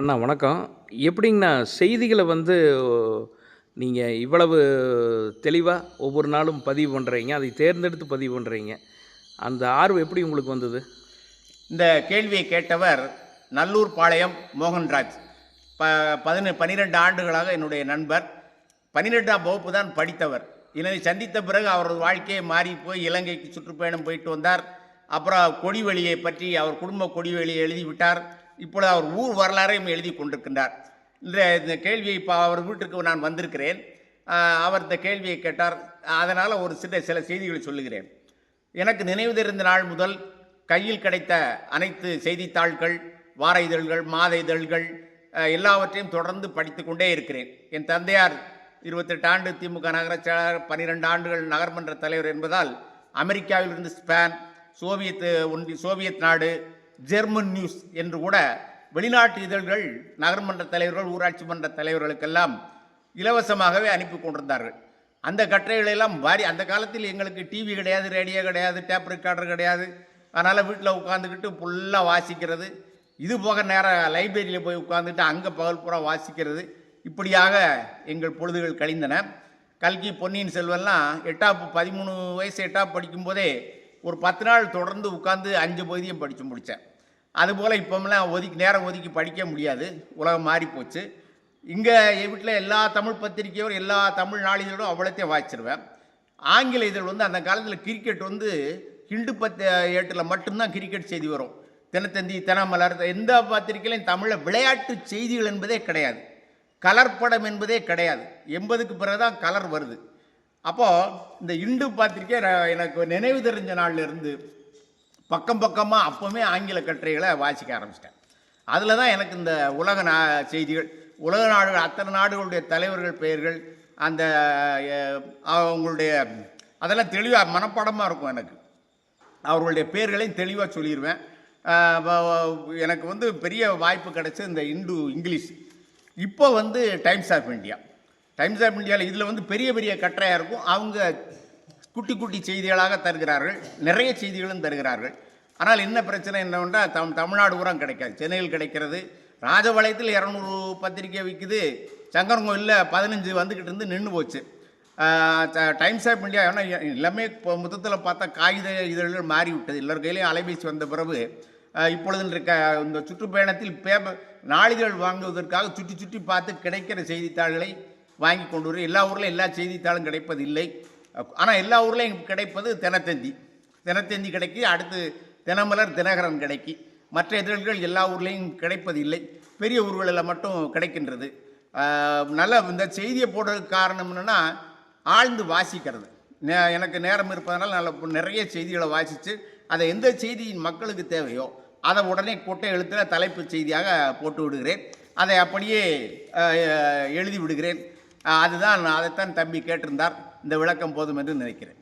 அண்ணா வணக்கம். எப்படிங்கண்ணா செய்திகளை வந்து நீங்கள் இவ்வளவு தெளிவாக ஒவ்வொரு நாளும் பதிவு பண்ணுறீங்க அதை தேர்ந்தெடுத்து பதிவு பண்ணுறீங்க அந்த ஆர்வம் எப்படி உங்களுக்கு வந்தது? இந்த கேள்வியை கேட்டவர் நல்லூர் பாளையம் மோகன்ராஜ். ப பதின பன்னிரெண்டு ஆண்டுகளாக என்னுடைய நண்பர். பன்னிரெண்டாம் வகுப்பு தான் படித்தவர். இதனை சந்தித்த பிறகு அவரது வாழ்க்கையை மாறி போய் இலங்கைக்கு சுற்றுப்பயணம் போயிட்டு வந்தார். அப்புறம் கொடிவெளியை பற்றி அவர் குடும்ப கொடிவெளியை எழுதிவிட்டார். இப்பொழுது அவர் ஊர் வரலாறையும் எழுதி கொண்டிருக்கின்றார். இந்த இந்த கேள்வியை இப்போ அவர் வீட்டுக்கு நான் வந்திருக்கிறேன். அவர் இந்த கேள்வியை கேட்டார். அதனால் ஒரு சில சில செய்திகளை சொல்லுகிறேன். எனக்கு நினைவு தெரிந்த நாள் முதல் கையில் கிடைத்த அனைத்து செய்தித்தாள்கள் வார இதழ்கள் மாத இதழ்கள் எல்லாவற்றையும் தொடர்ந்து படித்து கொண்டே இருக்கிறேன். என் தந்தையார் இருபத்தெட்டு ஆண்டு திமுக நகரச் செயலாளர் பன்னிரெண்டு ஆண்டுகள் நகர்மன்ற தலைவர் என்பதால் அமெரிக்காவிலிருந்து ஸ்பேன் சோவியத் ஒன்றி சோவியத் நாடு ஜெர்மன் நியூஸ் என்று கூட வெளிநாட்டு இதழ்கள் நகர்மன்ற தலைவர்கள் ஊராட்சி மன்ற தலைவர்களுக்கெல்லாம் இலவசமாகவே அனுப்பி கொண்டிருந்தார்கள். அந்த கட்டுரைகளெல்லாம் வாரி அந்த காலத்தில் எங்களுக்கு டிவி கிடையாது ரேடியோ கிடையாது டேப் ரெக்கார்டர் கிடையாது. அதனால் வீட்டில் உட்காந்துக்கிட்டு ஃபுல்லாக வாசிக்கிறது. இது போக நேரம் லைப்ரரியில் போய் உட்காந்துட்டு அங்கே பகல் பூரா வாசிக்கிறது. இப்படியாக எங்கள் பொழுதுகள் கழிந்தன. கல்கி பொன்னியின் செல்வெல்லாம் எட்டாப்பு பதிமூணு வயசு எட்டாப்பு படிக்கும்போதே ஒரு பத்து நாள் தொடர்ந்து உட்காந்து அஞ்சு பகுதியும் படித்து முடித்தேன் அதுபோல் இப்போமெல்லாம் ஒதுக்கி நேரம் ஒதுக்கி படிக்க முடியாது. உலகம் மாறி போச்சு. இங்கே என் வீட்டில் எல்லா தமிழ் பத்திரிக்கையும் எல்லா தமிழ் நாளிதழும் அவ்வளோத்தையும் வாய்ச்சிருவேன் ஆங்கில இதழ் வந்து அந்த காலத்தில் கிரிக்கெட் வந்து ஹிண்டு பத்து ஏட்டில் மட்டும்தான் கிரிக்கெட் செய்தி வரும். தினத்தந்தி தினமலர் எந்த பத்திரிகையிலையும் தமிழில் விளையாட்டு செய்திகள் என்பதே கிடையாது. கலர் படம் என்பதே கிடையாது. எண்பதுக்கு பிறகு தான் கலர் வருது. அப்போது இந்த இண்டு பத்திரிக்கை எனக்கு நினைவு தெரிஞ்ச நாள்ல இருந்து பக்கம் பக்கமாக அப்போவுமே ஆங்கில கட்டுரைகளை வாசிக்க ஆரம்பிச்சிட்டேன். அதில் தான் எனக்கு இந்த உலக நா செய்திகள் உலக நாடுகள் அத்தனை நாடுகளுடைய தலைவர்கள் பெயர்கள் அந்த அவங்களுடைய அதெல்லாம் தெளிவாக மனப்பாடமாக இருக்கும் எனக்கு. அவர்களுடைய பேர்களையும் தெளிவாக சொல்லிடுவேன் எனக்கு வந்து பெரிய வாய்ப்பு கிடச்சி இந்த இந்து இங்கிலீஷ். இப்போ வந்து Times of India. Times of இந்தியாவில் இதில் வந்து பெரிய பெரிய கட்டுரையாக இருக்கும். அவங்க குட்டி குட்டி செய்திகளாக தருகிறார்கள். நிறைய செய்திகளும் தருகிறார்கள். ஆனால் என்ன பிரச்சனை என்னவென்றால் தம் தமிழ்நாடு பூரா கிடைக்காது. சென்னையில் கிடைக்கிறது. ராஜபாளையத்தில் இரநூறு பத்திரிக்கை விற்குது சங்கரங்கோயிலில் பதினஞ்சு வந்துக்கிட்டு இருந்து நின்று போச்சு. டைம்ஸ் ஆஃப் இந்தியா ஏன்னா எல்லாமே இப்போ மொத்தத்தில் பார்த்தா காகித இதழ்கள் மாறிவிட்டது விட்டது. கையிலையும் அலைபேசி வந்த பிறகு இப்பொழுது இருக்க இந்த சுற்றுப்பயணத்தில் பேப்பர் நாளிதழ் வாங்குவதற்காக சுற்றி சுற்றி பார்த்து கிடைக்கிற செய்தித்தாள்களை வாங்கி கொண்டு வரும் எல்லா ஊர்லேயும் எல்லா செய்தித்தாளும் கிடைப்பதில்லை. ஆனால் எல்லா ஊர்லேயும் கிடைப்பது தினத்தந்தி. தினத்தந்தி கிடைக்கி அடுத்து தினமலர் தினகரன் கிடைக்கி. மற்ற இதழ்கள் எல்லா ஊர்லேயும் கிடைப்பதில்லை. பெரிய ஊர்களில் மட்டும் கிடைக்கின்றது. நல்ல இந்த செய்தியை போடுறதுக்கு காரணம் என்னென்னா ஆழ்ந்து வாசிக்கிறது. நே- எனக்கு நேரம் இருப்பதனால் நல்ல நிறைய செய்திகளை வாசித்து அதை எந்த செய்தியின் மக்களுக்கு தேவையோ அதை உடனே கொட்டை எழுத்தில் தலைப்பு செய்தியாக போட்டு விடுகிறேன். அதை அப்படியே எழுதி விடுகிறேன். அதுதான் அதைத்தான் தம்பி கேட்டிருந்தார். இந்த விளக்கம் போதும் என்று நினைக்கிறேன்.